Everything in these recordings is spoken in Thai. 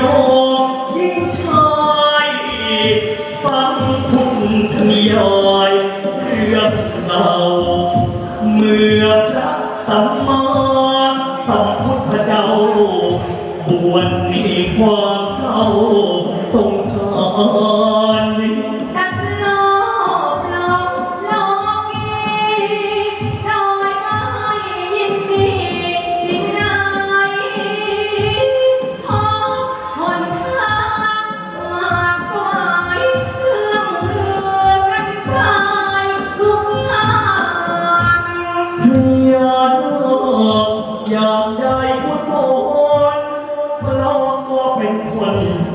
ดองยิ่งชายฟังคุณทยอยเรื่องเราเมื่อพระสัมมาสัมพุทธเจ้าบวชมีความเศร้าสงสาร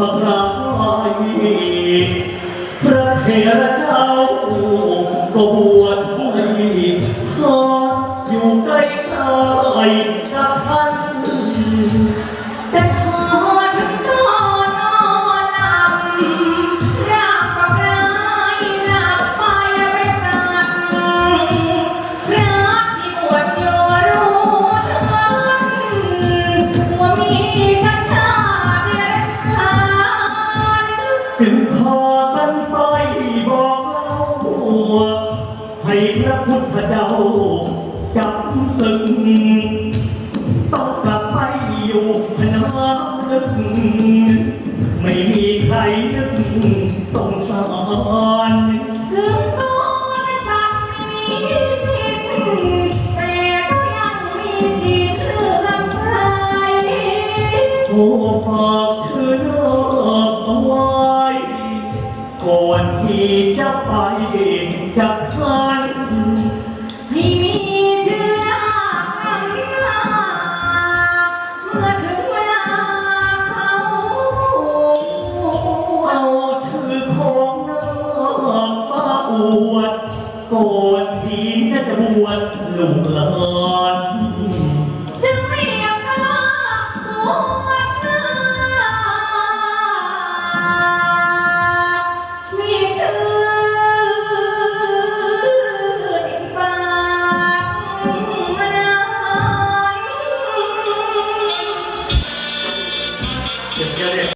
มากราบไหว้พระเถระเจ้าก็บวชให้ขออยู่ใกล้ใกล้ จึงพากันไปบอกเล่าให้พระพุทธเจ้าจับศึกต้องกลับไปอยู่พน้ำลึก ไม่มีใครนึกสงสารถึงตัวเป็นสัตว์ไม่มีสิทธิ์แต่ก็ยังมีจิตเลื่อมใสโอ้ฝา วดก่อนที่น่าจะบวชลูกหลานจึง